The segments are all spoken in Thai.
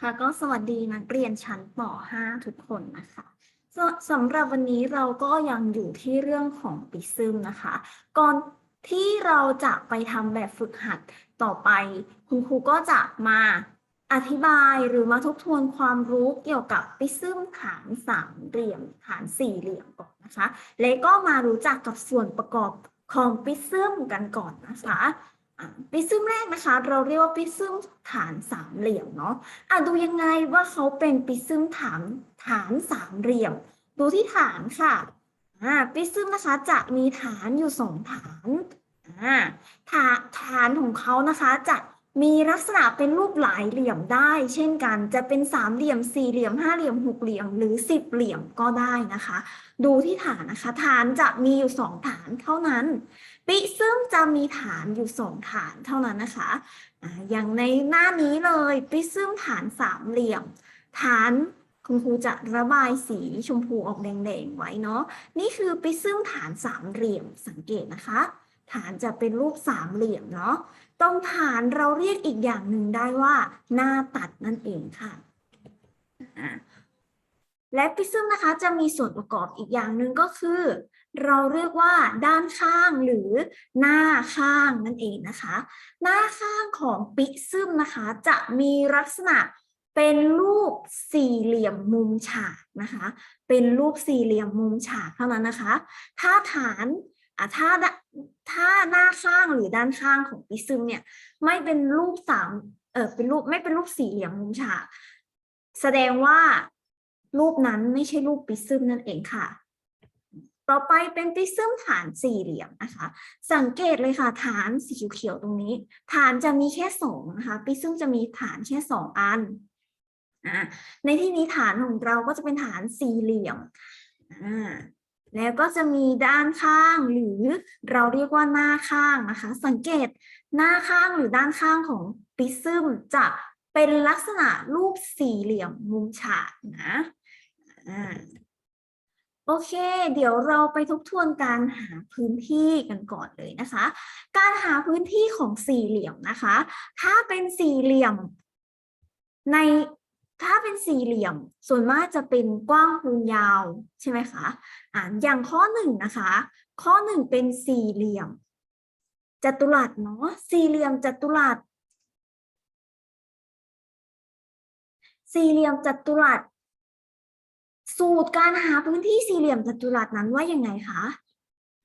ค่ะก็สวัสดีนักเรียนชั้นป .5 ทุกคนนะคะสสำหรับวันนี้เราก็ยังอยู่ที่เรื่องของปิซึมนะคะ ก่อนที่เราจะไปทำแบบฝึกหัดต่อไป คุณครูก็จะมาอธิบายหรือมาทบทวนความรู้เกี่ยวกับปิซึมฐานสามเหลี่ยมฐานสี่เหลี่ยมก่อนนะคะ และก็มารู้จักกับส่วนประกอบของปิซึมกันก่อนนะคะ ปิซึมแรกนะคะ เราเรียกว่าปิซึมฐานสามเหลี่ยมเนาะอะดูยังไงว่าเขาเป็นปิซึมฐานฐานสามเหลี่ยม ดูที่ฐานค่ะอ่าปิซึมนะคะจะมีฐานอยู่สองฐานอ่าฐานฐานของเขานะคะจะมีลักษณะเป็นรูปหลายเหลี่ยมได้ เช่นกันจะเป็นสามเหลี่ยมสี่เหลี่ยมห้าเหลี่ยมหกเหลี่ยมหรือสิบเหลี่ยมก็ได้นะคะ ดูที่ฐานนะคะ ฐานจะมีอยู่สองฐานเท่านั้น ปิซึมจะมีฐานอยู่สองฐานเท่านั้นนะคะอย่างในหน้านี้เลยปิซึมฐานสามเหลี่ยม ฐานคุณครูจะระบายสีชมพูออกแดงๆไว้เนาะนี่คือปิซึมฐานสามเหลี่ยมสังเกตนะคะ ฐานจะเป็นรูปสามเหลี่ยมเนาะตรงฐานเราเรียกอีกอย่างหนึ่งได้ว่า หน้าตัดนั่นเองค่ะและปิซึมนะคะจะมีส่วนประกอบอีกอย่างหนึ่งก็คือ เราเรียกว่าด้านข้างหรือหน้าข้างนั่นเองนะคะ หน้าข้างของปิซึมนะคะ จะมีลักษณะเป็นรูปสี่เหลี่ยมมุมฉากนะคะ เป็นรูปสี่เหลี่ยมมุมฉากเท่านั้นนะคะ ถ้าฐานถ้าด้าถ้าหน้าข้างหรือด้านข้างของปิซึมเนี่ยไม่เป็นรูปสามเออเป็นรูปไม่เป็นรูปสี่เหลี่ยมมุมฉาก แสดงว่ารูปนั้นไม่ใช่รูปปิซึมนั่นเองค่ะ ต่อไปเป็นปิซึมฐานสี่เหลี่ยมนะคะ สังเกตเลยค่ะฐานสีเขียวตรงนี้ ฐานจะมีแค่สองนะคะปิซึมจะมีฐานแค่สองอันในที่นี้ฐานของเราก็จะเป็นฐานสี่เหลี่ยมแล้วก็จะมีด้านข้างหรือเราเรียกว่าหน้าข้างนะคะ สังเกตหน้าข้างหรือด้านข้างของปิซึมจะเป็นลักษณะรูปสี่เหลี่ยมมุมฉากนะ โอเค เดี๋ยวเราไปทบทวนการหาพื้นที่กันก่อนเลยนะคะ การหาพื้นที่ของสี่เหลี่ยมนะคะ ถ้าเป็นสี่เหลี่ยม ในถ้าเป็นสี่เหลี่ยม ส่วนมากจะเป็นกว้างคูณยาวใช่ไหมคะอ่าอย่างข้อหนึ่งนะคะ ข้อหนึ่งเป็นสี่เหลี่ยมจัตุรัสเนาะสี่เหลี่ยมจัตุรัสสี่เหลี่ยมจัตุรัส สูตรการหาพื้นที่สี่เหลี่ยมจัตุรัสนั้นว่ายังไงคะ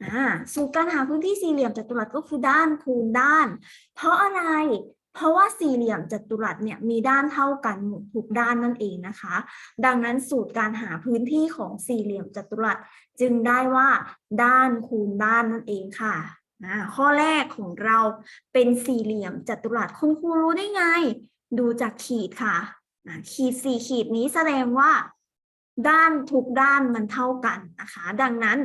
อ่าสูตรการหาพื้นที่สี่เหลี่ยมจัตุรัสก็คือด้านคูณด้าน เพราะอะไร เพราะว่าสี่เหลี่ยมจัตุรัสเนี่ยมีด้านเท่ากันหมดทุกด้านนั่นเองนะคะ ดังนั้นสูตรการหาพื้นที่ของสี่เหลี่ยมจัตุรัสจึงได้ว่าด้านคูณด้านนั่นเองค่ะข้อแรกของเราเป็นสี่เหลี่ยมจัตุรัสคุณครูรู้ได้ไง ดูจากขีดค่ะขีดสี่ขีดนี้แสดงว่า ด้านทุกด้านมันเท่ากันนะคะ ดังนั้น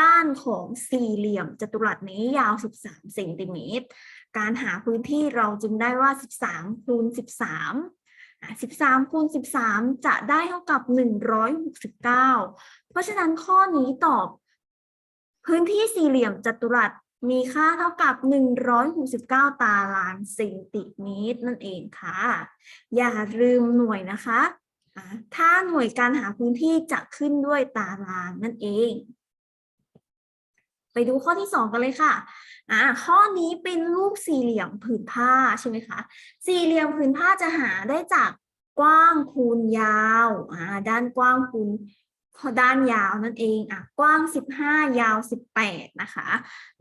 ด้านของสี่เหลี่ยมจัตุรัสนี้ยาว 13เซนติเมตร การหาพื้นที่เราจึงได้ว่า 13คูณ13 13คูณ13 จะได้เท่ากับ 169 เพราะฉะนั้นข้อนี้ตอบ พื้นที่สี่เหลี่ยมจัตุรัสมีค่าเท่ากับ 169 ตารางเซนติเมตรนั่นเองค่ะ อย่าลืมหน่วยนะคะ ถ้าหน่วยการหาพื้นที่จะขึ้นด้วยตารางนั่นเอง ไปดูข้อที่สองกันเลยค่ะอ่าข้อนี้เป็นรูปสี่เหลี่ยมผืนผ้าใช่ไหมคะ สี่เหลี่ยมผืนผ้าจะหาได้จากกว้างคูณยาวอ่าด้านกว้างคูณด้านยาวนั่นเองอะกว้าง 15 ยาว 18 นะคะ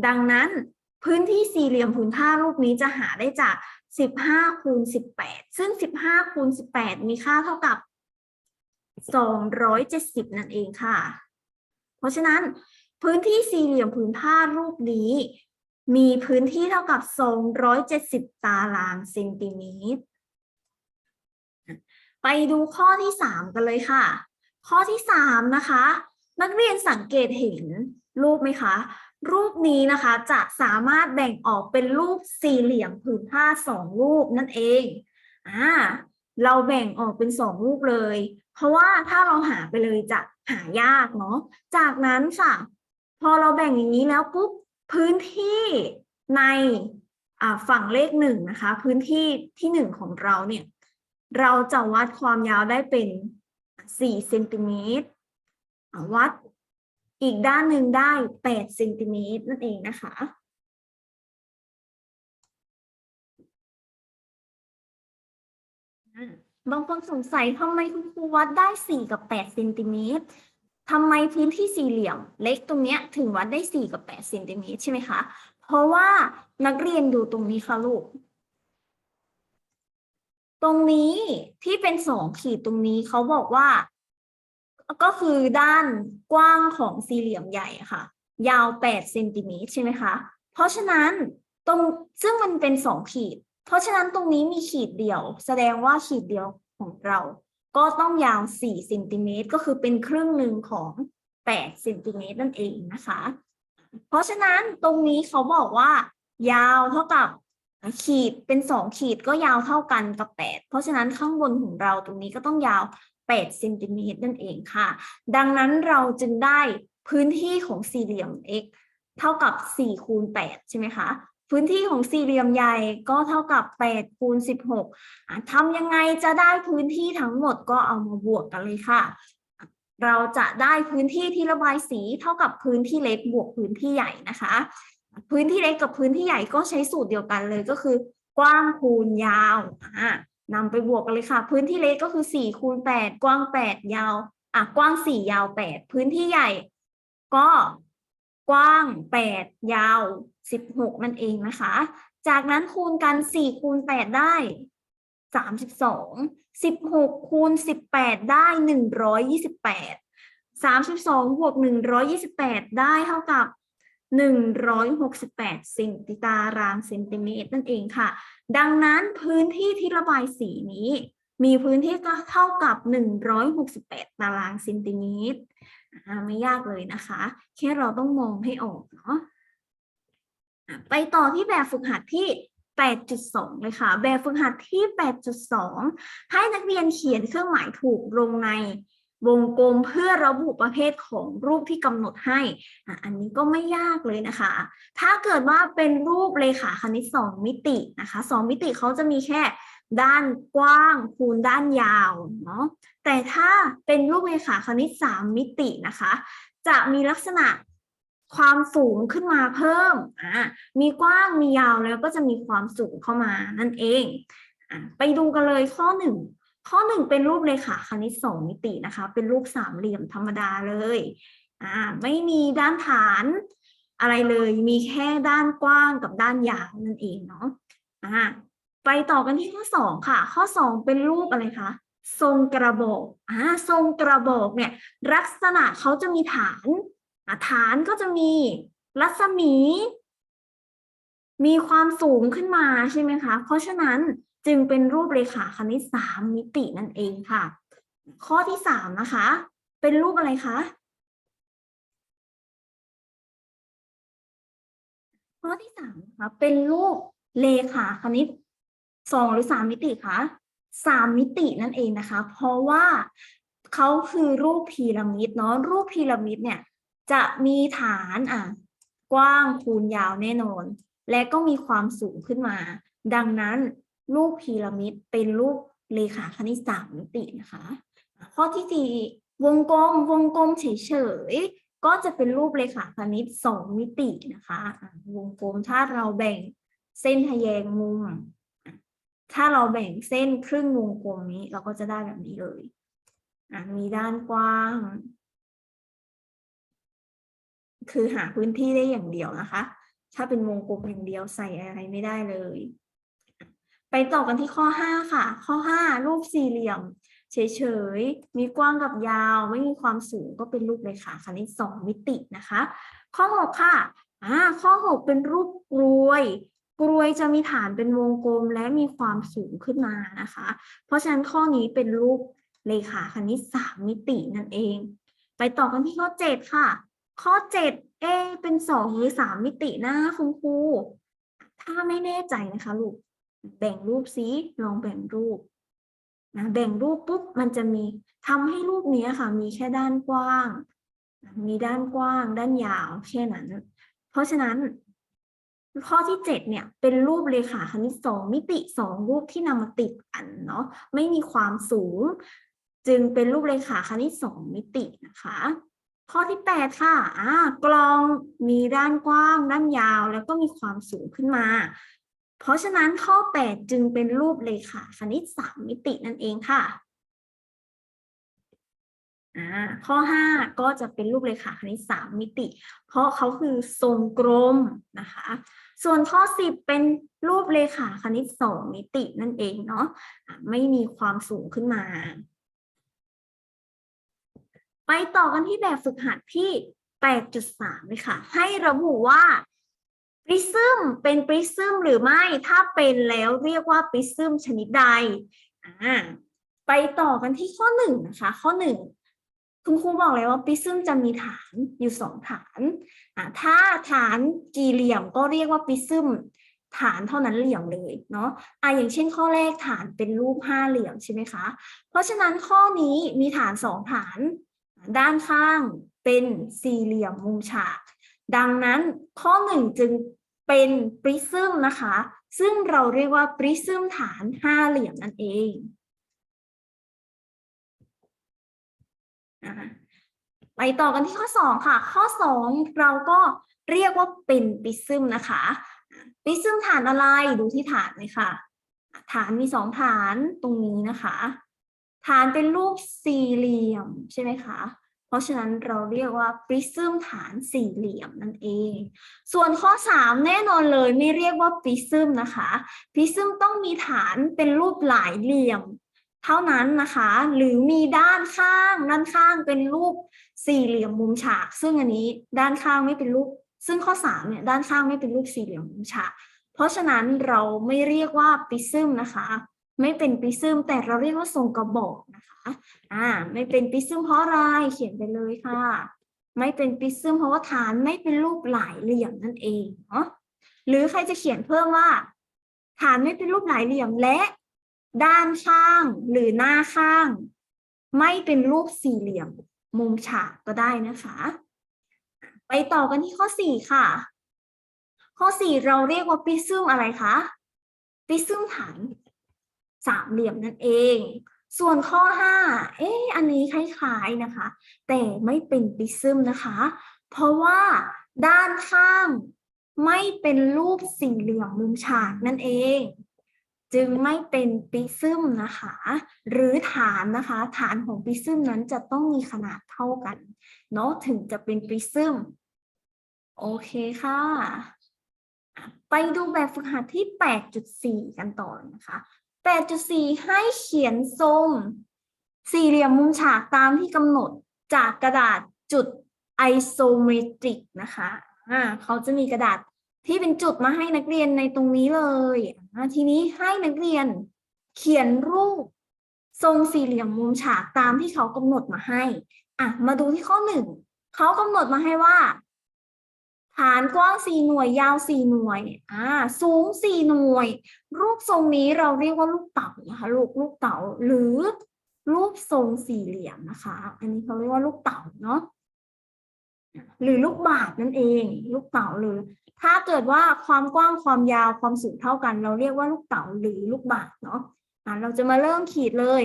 ดังนั้นพื้นที่สี่เหลี่ยมผืนผ้ารูปนี้จะหาได้จาก 15คูณ18 ซึ่ง 15คูณ18 มีค่าเท่ากับ 270 นั่นเองค่ะ เพราะฉะนั้นพื้นที่สี่เหลี่ยมผืนผ้ารูปนี้ มีพื้นที่เท่ากับ 270 ตารางเซนติเมตร ไปดูข้อที่ 3 กันเลยค่ะ ข้อที่ 3 นะคะ นักเรียนสังเกตเห็นรูปไหมคะ รูปนี้นะคะจะสามารถแบ่งออกเป็นรูปสี่เหลี่ยมผืนผ้าสองรูปนั่นเองอ่า เราแบ่งออกเป็นสองรูปเลย เพราะว่าถ้าเราหาไปเลยจะหายากเนาะ จากนั้นค่ะ พอเราแบ่งอย่างนี้แล้วปุ๊บพื้นที่ในฝั่งเลขหนึ่งนะคะ พื้นที่ที่หนึ่งของเราเนี่ย เราจะวัดความยาวได้เป็นสี่เซนติเมตรวัดอีกด้านหนึ่งได้แปดเซนติเมตรนั่นเองนะคะ บางคนสงสัยทำไมคุณครูวัดได้สี่กับแปดเซนติเมตรทำไมพื้นที่สี่เหลี่ยมเล็กตรงเนี้ยถึงวัดได้สี่กับแปดเซนติเมตรใช่ไหมคะ เพราะว่านักเรียนดูตรงนี้ค่ะลูก ตรงนี้ที่เป็นสองขีดตรงนี้เขาบอกว่า ก็คือด้านกว้างของสี่เหลี่ยมใหญ่ค่ะ ยาวแปดเซนติเมตรใช่ไหมคะ เพราะฉะนั้นตรงซึ่งมันเป็นสองขีด เพราะฉะนั้นตรงนี้มีขีดเดียว แสดงว่าขีดเดียวของเรา ก็ต้องยาวสี่เซนติเมตรก็คือเป็นครึ่งหนึ่งของแปดเซนติเมตรนั่นเองนะคะ เพราะฉะนั้นตรงนี้เขาบอกว่า ยาวเท่ากับขีดเป็นสองขีดก็ยาวเท่ากันกับแปดเพราะฉะนั้นข้างบนของเราตรงนี้ก็ต้องยาวแปดเซนติเมตรนั่นเองค่ะ ดังนั้นเราจึงได้พื้นที่ของสี่เหลี่ยม x เท่ากับสี่คูณแปดใช่ไหมคะ พื้นที่ของสี่เหลี่ยมใหญ่ก็เท่ากับแปดคูณสิบหกทำยังไงจะได้พื้นที่ทั้งหมดก็เอามาบวกกันเลยค่ะ เราจะได้พื้นที่ที่ระบายสีเท่ากับพื้นที่เล็กบวกพื้นที่ใหญ่นะคะ พื้นที่เล็กกับพื้นที่ใหญ่ก็ใช้สูตรเดียวกันเลยก็คือกว้างคูณยาวอ่านำไปบวกกันเลยค่ะ พื้นที่เล็กก็คือสี่คูณแปดกว้างแปดยาวอะกว้างสี่ยาวแปดพื้นที่ใหญ่ ก็กว้างแปดยาว สิบหกนั่นเองนะคะ จากนั้นคูณกันสี่คูณแปดได้สามสิบสองสิบหกคูณสิบแปดได้หนึ่งร้อยยี่สิบแปดสามสิบสองบวกหนึ่งร้อยยี่สิบแปดได้เท่ากับหนึ่งร้อยหกสิบแปดเซนติตารางเซนติเมตรนั่นเองค่ะ ดังนั้นพื้นที่ที่ระบายสีนี้ มีพื้นที่ก็เท่ากับ 168 ตารางเซนติเมตรไม่ยากเลยนะคะ แค่เราต้องมองให้ออกเนาะ ไปต่อที่แบบฝึกหัดที่ 8.2 เลยค่ะ แบบฝึกหัดที่ 8.2 ให้นักเรียนเขียนเครื่องหมายถูกลงในวงกลมเพื่อระบุประเภทของรูปที่กำหนดให้ อันนี้ก็ไม่ยากเลยนะคะ ถ้าเกิดว่าเป็นรูปเลขาคณิต 2 มิตินะคะ 2 มิติเขาจะมีแค่ด้านกว้างคูณด้านยาวเนาะ แต่ถ้าเป็นรูปเลขาคณิต 3 มิตินะคะ จะมีลักษณะ ความสูงขึ้นมาเพิ่มอ่ามีกว้างมียาวแล้วก็จะมีความสูงเข้ามานั่นเองอะไปดูกันเลยข้อหนึ่งข้อหนึ่งเป็นรูปเลขาคณิต2มิตินะคะ เป็นรูปสามเหลี่ยมธรรมดาเลยอ่าไม่มีด้านฐานอะไรเลย มีแค่ด้านกว้างกับด้านยาวนั่นเองเนาะอ่าไปต่อกันที่ข้อสองค่ะ ข้อสองเป็นรูปอะไรคะทรงกระบอกอ่าทรงกระบอกเนี่ยลักษณะเขาจะมีฐาน ฐานก็จะมีรัศมี มีความสูงขึ้นมาใช่ไหมคะ เพราะฉะนั้นจึงเป็นรูปเรขาคณิตสามมิตินั่นเองค่ะ ข้อที่สามนะคะ เป็นรูปอะไรคะ ข้อที่สามนะคะเป็นรูปเลขาคณิตสองหรือสามมิติคะสามมิตินั่นเองนะคะ เพราะว่าเขาคือรูปพีระมิดเนาะรูปพีระมิดเนี่ย จะมีฐานอะกว้างคูณยาวแน่นอน และก็มีความสูงขึ้นมา ดังนั้นรูปพีระมิดเป็นรูปเลขาคณิตสามมิตินะคะ ข้อที่สี่วงกลมวงกลมเฉยๆก็จะเป็นรูปเลขาคณิตสองมิตินะคะ วงกลมถ้าเราแบ่งเส้นทะแยงมุมถ้าเราแบ่งเส้นครึ่งวงกลมนี้ เราก็จะได้แบบนี้เลยมีด้านกว้าง คือหาพื้นที่ได้อย่างเดียวนะคะ ถ้าเป็นวงกลมอย่างเดียวใส่อะไรไม่ได้เลย ไปต่อกันที่ข้อ 5 ค่ะ ข้อ 5 รูปสี่เหลี่ยม เฉยๆ มีกว้างกับยาว ไม่มีความสูงก็เป็นรูปเลขาคณิต2มิตินะคะ ข้อ 6 ค่ะอ่าข้อ 6 เป็นรูปกรวยกรวยจะมีฐานเป็นวงกลมและมีความสูงขึ้นมานะคะ เพราะฉะนั้นข้อนี้เป็นรูปเลขาคณิต3มิตินั่นเอง ไปต่อกันที่ข้อ 7 ค่ะ ข้อ7เอเป็น2หรือ3มิตินะคุณครูถ้าไม่แน่ใจนะคะลูกแบ่งรูปซิลองแบ่งรูปนะแบ่งรูปปุ๊บมันจะมีทำให้รูปนี้ค่ะ มีแค่ด้านกว้าง มีด้านกว้าง ด้านยาวแค่นั้น เพราะฉะนั้น ข้อที่เจ็ดเนี่ยเป็นรูปเรขาคณิตสองมิติสองรูปที่นำมาติดกันเนาะไม่มีความสูง จึงเป็นรูปเรขาคณิตสองมิตินะคะ ข้อที่แปดค่ะอ่ากลองมีด้านกว้าง ด้านยาว แล้วก็มีความสูงขึ้นมา เพราะฉะนั้นข้อแปดจึงเป็นรูปเรขาคณิตสามมิตินั่นเองค่ะอ่าข้อ 5 ก็จะเป็นรูปเรขาคณิตสามมิติ เพราะเขาคือทรงกลมนะคะ ส่วนข้อ 10 เป็นรูปเรขาคณิตสองมิตินั่นเองเนาะะไม่มีความสูงขึ้นมา ไปต่อกันที่แบบฝึกหัดที่ 8.3 เลยค่ะ ให้ระบุว่าปริซึมเป็นปริซึมหรือไม่ ถ้าเป็นแล้วเรียกว่าปริซึมชนิดใด อ่า ไปต่อกันที่ข้อหนึ่งนะคะ ข้อหนึ่งคุณครูบอกเลยว่าปริซึมจะมีฐานอยู่สองฐาน อ่า ถ้าฐานกี่เหลี่ยมก็เรียกว่าปริซึม ฐานเท่านั้นเหลี่ยมเลยเนาะ อ่าอย่างเช่นข้อแรกฐานเป็นรูปห้าเหลี่ยมใช่ไหมคะ เพราะฉะนั้นข้อนี้มีฐานสองฐาน ด้านข้างเป็นสี่เหลี่ยมมุมฉาก ดังนั้นข้อหนึ่งจึงเป็นปริซึมนะคะ ซึ่งเราเรียกว่าปริซึมฐานห้าเหลี่ยมนั่นเองไปต่อกันที่ข้อสองค่ะ ข้อสองเราก็เรียกว่าเป็นปริซึมนะคะปริซึมฐานอะไรดูที่ฐานเลยค่ะ ฐานมีสองฐานตรงนี้นะคะ ฐานเป็นรูปสี่เหลี่ยมใช่ไหมคะ เพราะฉะนั้นเราเรียกว่าปริซึมฐานสี่เหลี่ยมนั่นเอง ส่วนข้อ 3 แน่นอนเลยไม่เรียกว่าปริซึมนะคะปริซึมต้องมีฐานเป็นรูปหลายเหลี่ยม เท่านั้นนะคะ หรือมีด้านข้างด้านข้างเป็นรูปสี่เหลี่ยมมุมฉาก ซึ่งอันนี้ด้านข้างไม่เป็นรูป ซึ่งข้อ3เนี่ยด้านข้างไม่เป็นรูปสี่เหลี่ยมมุมฉาก เพราะฉะนั้นเราไม่เรียกว่าปริซึมนะคะ ไม่เป็นปิซึมแต่เราเรียกว่าทรงกระบอกนะคะอ่าไม่เป็นปิซึมเพราะอะไรเขียนไปเลยค่ะ ไม่เป็นปิซึมเพราะว่าฐานไม่เป็นรูปหลายเหลี่ยมนั่นเองเนาะหรือใครจะเขียนเพิ่มว่า ฐานไม่เป็นรูปหลายเหลี่ยมและ ด้านข้างหรือหน้าข้าง ไม่เป็นรูปสี่เหลี่ยม มุมฉากก็ได้นะคะ ไปต่อกันที่ข้อสี่ค่ะ ข้อสี่เราเรียกว่าปิซึมอะไรคะปิซึมฐาน สามเหลี่ยมนั่นเอง ส่วนข้อ 5 เอ๊ะอันนี้คล้ายๆนะคะ แต่ไม่เป็นปริซึมนะคะ เพราะว่าด้านข้างไม่เป็นรูปสี่เหลี่ยมมุมฉากนั่นเอง จึงไม่เป็นปริซึมนะคะ หรือฐานนะคะ ฐานของปริซึมนั้นจะต้องมีขนาดเท่ากันเนาะถึงจะเป็นปริซึมโอเคค่ะ ไปดูแบบฝึกหัดที่ 8.4 กันต่อนะคะ 8.4 ให้เขียนทรง สี่เหลี่ยมมุมฉากตามที่กำหนดจากกระดาษจุดไอโซเมตริกนะคะอ่าเขาจะมีกระดาษที่เป็นจุดมาให้นักเรียนในตรงนี้เลยอ่าทีนี้ให้นักเรียนเขียนรูปทรงสี่เหลี่ยมมุมฉากตามที่เขากำหนดมาให้อะมาดูที่ข้อหนึ่งเขากำหนดมาให้ว่า ฐานกว้างสี่หน่วยยาวสี่หน่วยอ่าสูงสี่หน่วย รูปทรงนี้เราเรียกว่าลูกเต๋านะคะลูกลูกเต๋าหรือรูปทรงสี่เหลี่ยมนะคะ อันนี้เขาเรียกว่าลูกเต๋าเนาะหรือลูกบาศนั่นเอง ลูกเต๋าหรือ ถ้าเกิดว่าความกว้างความยาวความสูงเท่ากัน เราเรียกว่าลูกเต๋าหรือลูกบาศเนาะอ่าเราจะมาเริ่มขีดเลย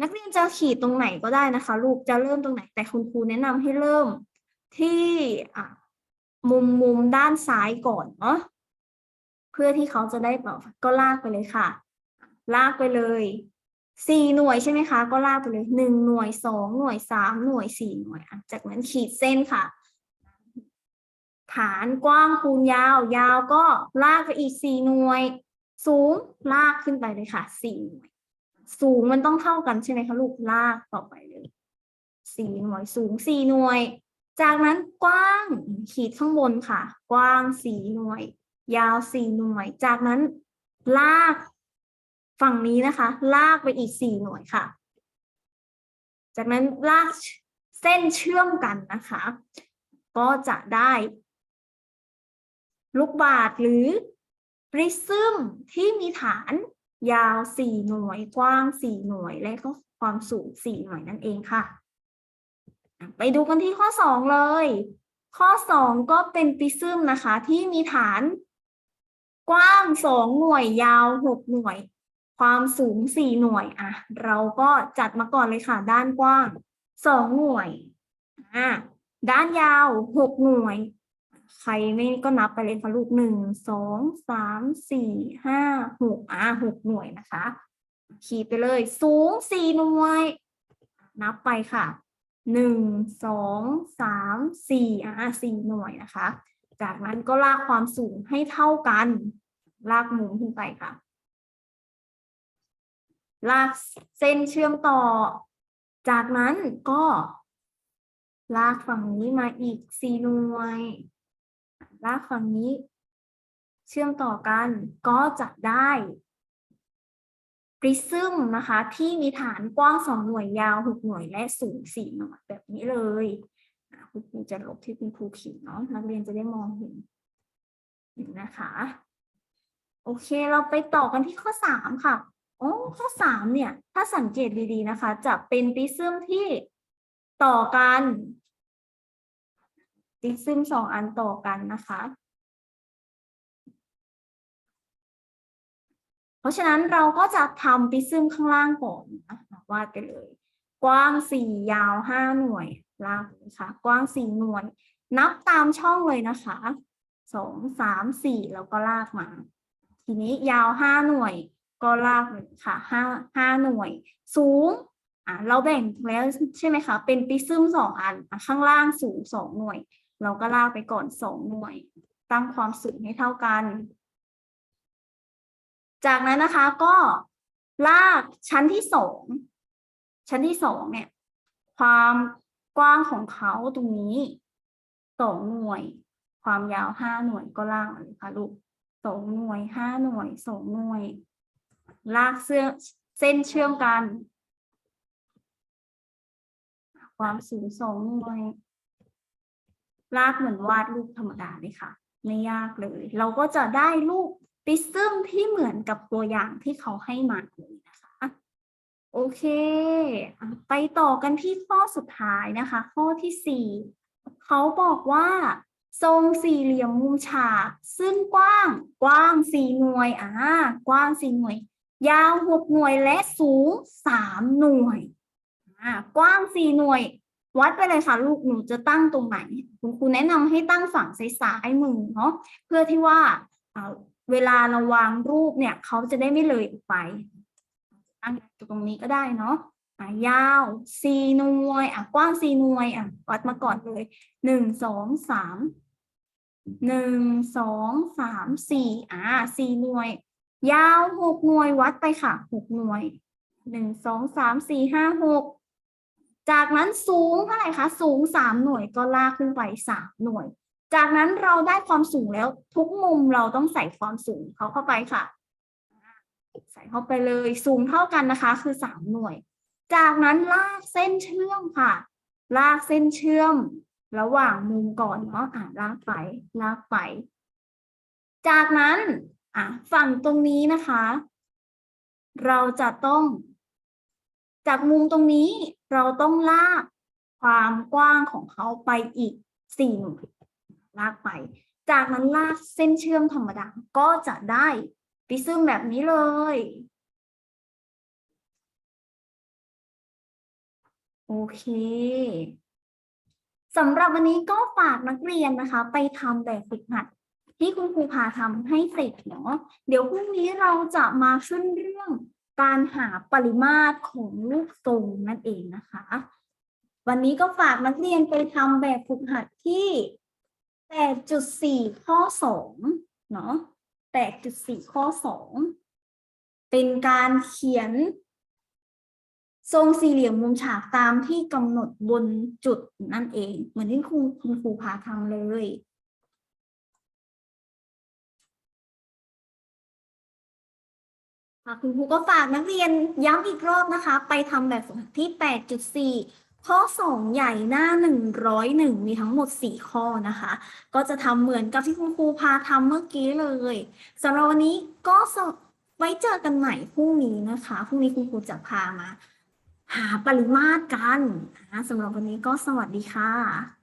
นักเรียนจะขีดตรงไหนก็ได้นะคะ ลูกจะเริ่มตรงไหนแต่คุณครูแนะนำให้เริ่มที่อะ มุมมุมด้านซ้ายก่อนเนาะเพื่อที่เขาจะได้แบบก็ลากไปเลยค่ะ ลากไปเลยสี่หน่วยใช่ไหมคะ ก็ลากไปเลยหนึ่งหน่วยสองหน่วยสามหน่วยสี่หน่วยจากนั้นขีดเส้นค่ะ ฐานกว้างคูณยาว ยาวก็ลากไปอีกสี่หน่วย สูงลากขึ้นไปเลยค่ะสี่หน่วย สูงมันต้องเท่ากันใช่ไหมคะลูกลากต่อไปเลยสี่หน่วย สูงสี่หน่วย จากนั้นกว้างขีดข้างบนค่ะ กว้างสี่หน่วย ยาวสี่หน่วย จากนั้นลากฝั่งนี้นะคะ ลากไปอีกสี่หน่วยค่ะ จากนั้นลากเส้นเชื่อมกันนะคะ ก็จะได้ ลูกบาศหรือปริซึมที่มีฐานยาวสี่หน่วย กว้างสี่หน่วย และก็ความสูงสี่หน่วยนั่นเองค่ะ ไปดูกันที่ข้อสองเลย ข้อสองก็เป็นปิซึมนะคะ ที่มีฐาน กว้างสองหน่วยยาวหกหน่วย ความสูงสี่หน่วยอะเราก็จัดมาก่อนเลยค่ะ ด้านกว้างสองหน่วยอะด้านยาวหกหน่วย ใครไม่ก็นับไปเลยค่ะลูกหนึ่งสองสามสี่ห้าหกอะหกหน่วยนะคะขีดไปเลย สูงสี่หน่วย นับไปค่ะ หนึ่งสองสามสี่อะสี่หน่วยนะคะ จากนั้นก็ลากความสูงให้เท่ากัน ลากมุมขึ้นไปค่ะ ลากเส้นเชื่อมต่อ จากนั้นก็ ลากฝั่งนี้มาอีกสี่หน่วย ลากฝั่งนี้ เชื่อมต่อกันก็จะได้ ปริซึมนะคะ ที่มีฐานกว้างสองหน่วยยาวหกหน่วยและสูงสี่หน่วยแบบนี้เลยคุณครูจะลบที่คุณครูเขียนเนาะนักเรียนจะได้มองเห็นเห็นนะคะ โอเคเราไปต่อกันที่ข้อสามค่ะโอ้ข้อสามเนี่ย ถ้าสังเกตดีๆนะคะ จะเป็นปริซึมที่ต่อกันปริซึมสองอันต่อกันนะคะ เพราะฉะนั้นเราก็จะทำปริซึมข้างล่างก่อนนะวาดไปเลย กว้างสี่ยาวห้าหน่วยลากเลยค่ะกว้างสี่หน่วย นับตามช่องเลยนะคะสองสามสี่แล้วก็ลากมา ทีนี้ยาวห้าหน่วยก็ลากเลยค่ะห้าห้าหน่วย สูงอะเราแบ่งแล้วใช่ไหมคะ เป็นปริซึมสองอันข้างล่างสูงสองหน่วย เราก็ลากไปก่อนสองหน่วย ตั้งความสูงให้เท่ากัน จากนั้นนะคะก็ลากชั้นที่สองชั้นที่สองเนี่ย ความกว้างของเขาตรงนี้สองหน่วย ความยาวห้าหน่วยก็ลากมาเลยค่ะลูกสองหน่วยห้าหน่วยสองหน่วย ลากเสื้อเส้นเชื่อมกัน ความสูงสองหน่วย ลากเหมือนวาดรูปธรรมดาเลยค่ะ ไม่ยากเลย เราก็จะได้รูป ริซึมที่เหมือนกับตัวอย่างที่เขาให้มาเลยนะคะ โอเค ไปต่อกันที่ข้อสุดท้ายนะคะ ข้อที่สี่เขาบอกว่า ทรงสี่เหลี่ยมมุมฉากซึ่งกว้างกว้างสี่หน่วยอ่ากว้างสี่หน่วย ยาวหกหน่วยและสูงสามหน่วยอ่ากว้างสี่หน่วย วัดไปเลยค่ะลูกหนูจะตั้งตรงไหน คุณครูแนะนำให้ตั้งฝั่งซ้ายมือเนาะเพื่อที่ว่า เวลาเราวางรูปเนี่ยเขาจะได้ไม่เลยออกไปตั้งตรงนี้ก็ได้เนาะอะยาวสี่หน่วยอะกว้างสี่หน่วยอะวัดมาก่อนเลยหนึ่งสองสามหนึ่งสองสามสี่อะสี่หน่วย ยาวหกหน่วยวัดไปค่ะหกหน่วยหนึ่งสองสามสี่ห้าหกจากนั้นสูงเท่าไหร่คะสูงสามหน่วยก็ลากขึ้นไปสามหน่วย จากนั้นเราได้ความสูงแล้วทุกมุมเราต้องใส่ความสูงเขาเข้าไปค่ะ ใส่เข้าไปเลยสูงเท่ากันนะคะ คือสามหน่วย จากนั้นลากเส้นเชื่อมค่ะ ลากเส้นเชื่อม ระหว่างมุมก่อนเนาะอะลากไปลากไป จากนั้นอะฝั่งตรงนี้นะคะ เราจะต้อง จากมุมตรงนี้เราต้องลากความกว้างของเขาไปอีกสี่หน่วย ลากไป จากนั้นลากเส้นเชื่อมธรรมดา ก็จะได้ปริซึมแบบนี้เลย โอเคสำหรับวันนี้ก็ฝากนักเรียนนะคะ ไปทำแบบฝึกหัด ที่คุณครูพาทำให้เสร็จเนาะเดี๋ยวพรุ่งนี้เราจะมาขึ้นเรื่องการหาปริมาตรของรูปทรงนั่นเองนะคะ วันนี้ก็ฝากนักเรียนไปทำแบบฝึกหัดที่ 8.4ข้อ2เนาะ8.4ข้อ2เป็นการเขียน ทรงสี่เหลี่ยมมุมฉากตามที่กำหนดบนจุดนั่นเอง เหมือนที่ครูคุณครูพาทำเลยคุณครูก็ฝากนักเรียนย้ำอีกรอบนะคะ ไปทำแบบฝึกหัดที่ 8.4 ข้อ 2 ใหญ่หน้า 101 มีทั้งหมด 4 ข้อนะคะ ก็จะทำเหมือนกับที่คุณครูพาทำเมื่อกี้เลยสำหรับวันนี้ก็สไว้เจอกันใหม่พรุ่งนี้นะคะพรุ่งนี้คุณครูจะพามา หาปริมาตรกันสำหรับวันนี้ก็สวัสดีค่ะ